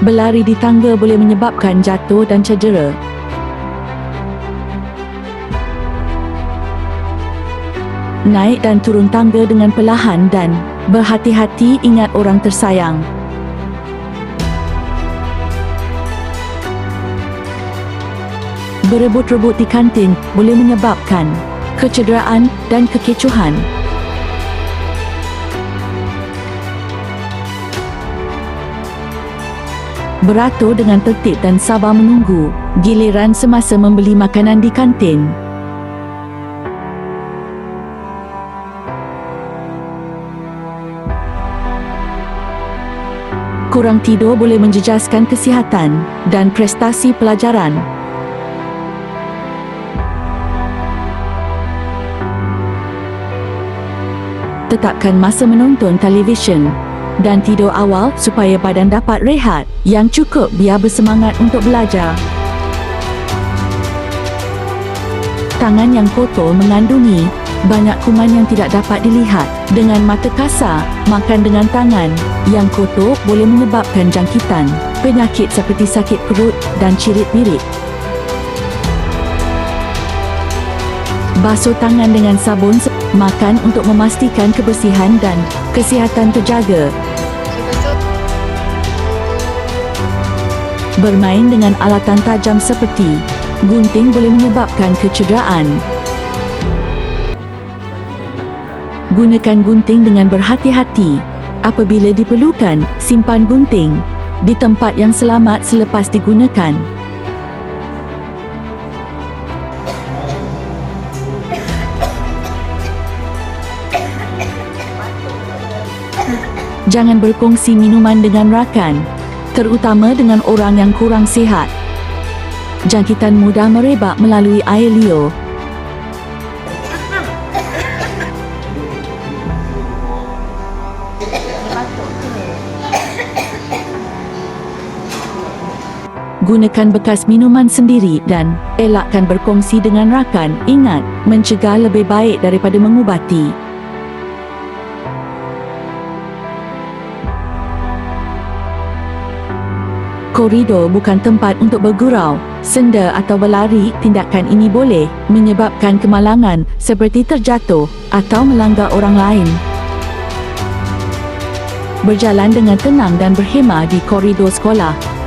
Berlari di tangga boleh menyebabkan jatuh dan cedera. Naik dan turun tangga dengan perlahan dan berhati-hati ingat orang tersayang. Berebut-rebut di kantin boleh menyebabkan kecederaan dan kekecohan. Beratur dengan tertib dan sabar menunggu giliran semasa membeli makanan di kantin. Kurang tidur boleh menjejaskan kesihatan dan prestasi pelajaran. Tetapkan masa menonton televisyen dan tidur awal supaya badan dapat rehat yang cukup biar bersemangat untuk belajar. Tangan yang kotor mengandungi banyak kuman yang tidak dapat dilihat. Dengan mata kasar, makan dengan tangan yang kotor boleh menyebabkan jangkitan, penyakit seperti sakit perut dan cirit-birit. Basuh tangan dengan sabun makan untuk memastikan kebersihan dan kesihatan terjaga. Bermain dengan alatan tajam seperti gunting boleh menyebabkan kecederaan. Gunakan gunting dengan berhati-hati. Apabila diperlukan, simpan gunting di tempat yang selamat selepas digunakan. Jangan berkongsi minuman dengan rakan, terutama dengan orang yang kurang sihat. Jangkitan mudah merebak melalui air liur. Gunakan bekas minuman sendiri dan elakkan berkongsi dengan rakan. Ingat, mencegah lebih baik daripada mengubati. Koridor bukan tempat untuk bergurau, senda atau berlari. Tindakan ini boleh menyebabkan kemalangan seperti terjatuh atau melanggar orang lain. Berjalan dengan tenang dan berhemah di koridor sekolah